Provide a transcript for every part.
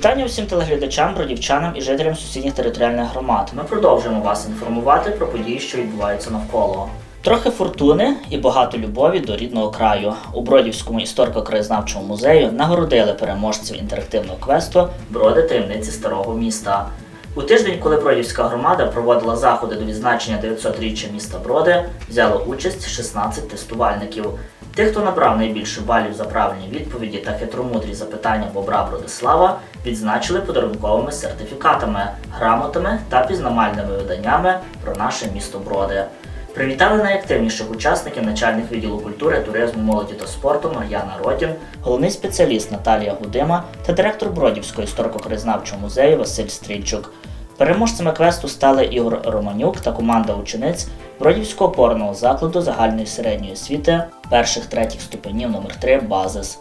Вітання усім телеглядачам, бродівчанам і жителям сусідніх територіальних громад. Ми продовжуємо вас інформувати про події, що відбуваються навколо. Трохи фортуни і багато любові до рідного краю. У Бродівському історико-краєзнавчому музею нагородили переможців інтерактивного квесту Броди таємниці старого міста. У тиждень, коли Бродівська громада проводила заходи до відзначення 900-річчя міста Броди, взяло участь 16 тестувальників. Тих, хто набрав найбільше балів за правильні відповіді та хитромудрі запитання Бобра Бродислава, відзначили подарунковими сертифікатами, грамотами та пізнавальними виданнями про наше місто Броди. Привітали найактивніших учасників начальник відділу культури, туризму, молоді та спорту Мар'яна Родін, головний спеціаліст Наталія Гудима та директор Бродівського історико-краєзнавчого музею Василь Стрільчук. Переможцями квесту стали Ігор Романюк та команда учениць Бродівського опорного закладу загальної середньої освіти перших третіх ступенів номер 3 Базис.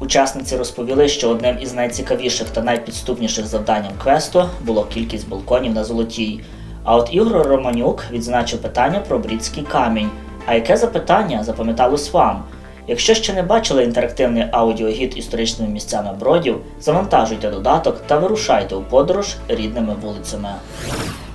Учасниці розповіли, що одним із найцікавіших та найпідступніших завданням квесту було кількість балконів на золотій. А от Ігор Романюк відзначив питання про брідський камінь. А яке запитання запам'яталось вам? Якщо ще не бачили інтерактивний аудіогід історичними місцями бродів, завантажуйте додаток та вирушайте у подорож рідними вулицями.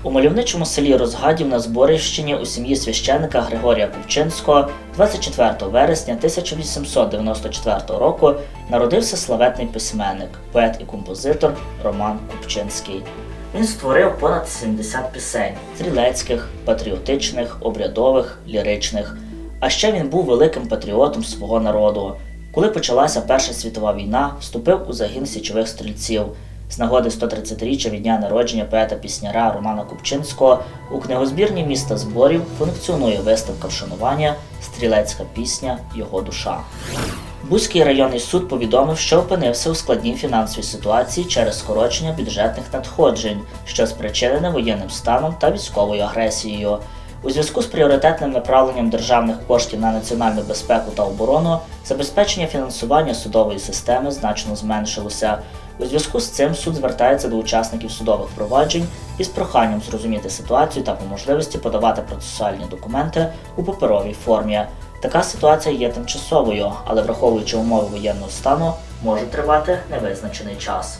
У мальовничому селі Розгадів на Зборівщині у сім'ї священика Григорія Купчинського 24 вересня 1894 року народився славетний письменник, поет і композитор Роман Купчинський. Він створив понад 70 пісень стрілецьких, патріотичних, обрядових, ліричних. А ще він був великим патріотом свого народу. Коли почалася Перша світова війна, вступив у загін січових стрільців. З нагоди 130-річчя від дня народження поета-пісняра Романа Купчинського у книгозбірні міста зборів функціонує виставка вшанування Стрілецька пісня Його душа. Бузький районний суд повідомив, що опинився у складній фінансовій ситуації через скорочення бюджетних надходжень, що спричинене воєнним станом та військовою агресією. У зв'язку з пріоритетним направленням державних коштів на національну безпеку та оборону забезпечення фінансування судової системи значно зменшилося. У зв'язку з цим суд звертається до учасників судових проваджень із проханням зрозуміти ситуацію та по можливості подавати процесуальні документи у паперовій формі. Така ситуація є тимчасовою, але враховуючи умови воєнного стану, може тривати невизначений час.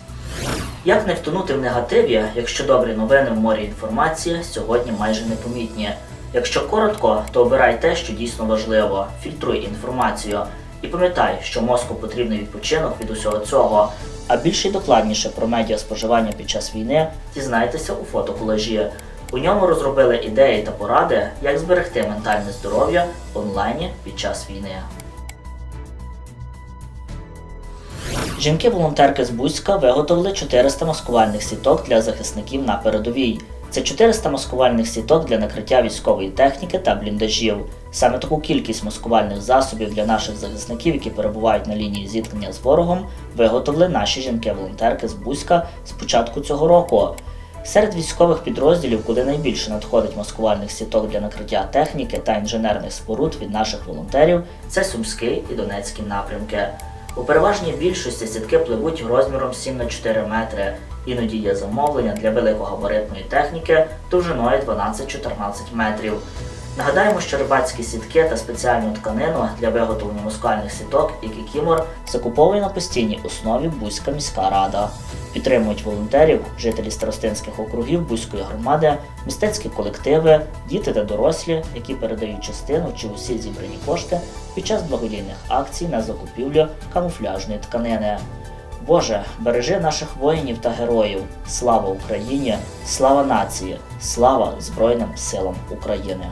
Як не втонути в негативі, якщо добрі новини в морі інформації сьогодні майже непомітні. Якщо коротко, то обирай те, що дійсно важливо, фільтруй інформацію. І пам'ятай, що мозку потрібний відпочинок від усього цього. А більше й докладніше про медіаспоживання під час війни дізнайтеся у фотоколажі. У ньому розробили ідеї та поради, як зберегти ментальне здоров'я в онлайні під час війни. Жінки-волонтерки з Бузька виготовили 400 маскувальних сіток для захисників на передовій. Це 400 маскувальних сіток для накриття військової техніки та бліндажів. Саме таку кількість маскувальних засобів для наших захисників, які перебувають на лінії зіткнення з ворогом, виготовили наші жінки-волонтерки з Бузька з початку цього року. Серед військових підрозділів, куди найбільше надходить маскувальних сіток для накриття техніки та інженерних споруд від наших волонтерів, це Сумський і Донецький напрямки. У переважній більшості сітки пливуть розміром 7 на 4 метри. Іноді є замовлення для великогабаритної техніки довжиною 12-14 метрів. Нагадаємо, що рибацькі сітки та спеціальну тканину для виготовлення мускальних сіток і кікімор закуповує на постійній основі Бузька міська рада. Підтримують волонтерів, жителі старостинських округів Бузької громади, мистецькі колективи, діти та дорослі, які передають частину чи усі зібрані кошти під час благодійних акцій на закупівлю камуфляжної тканини. Боже, бережи наших воїнів та героїв. Слава Україні! Слава нації! Слава Збройним силам України!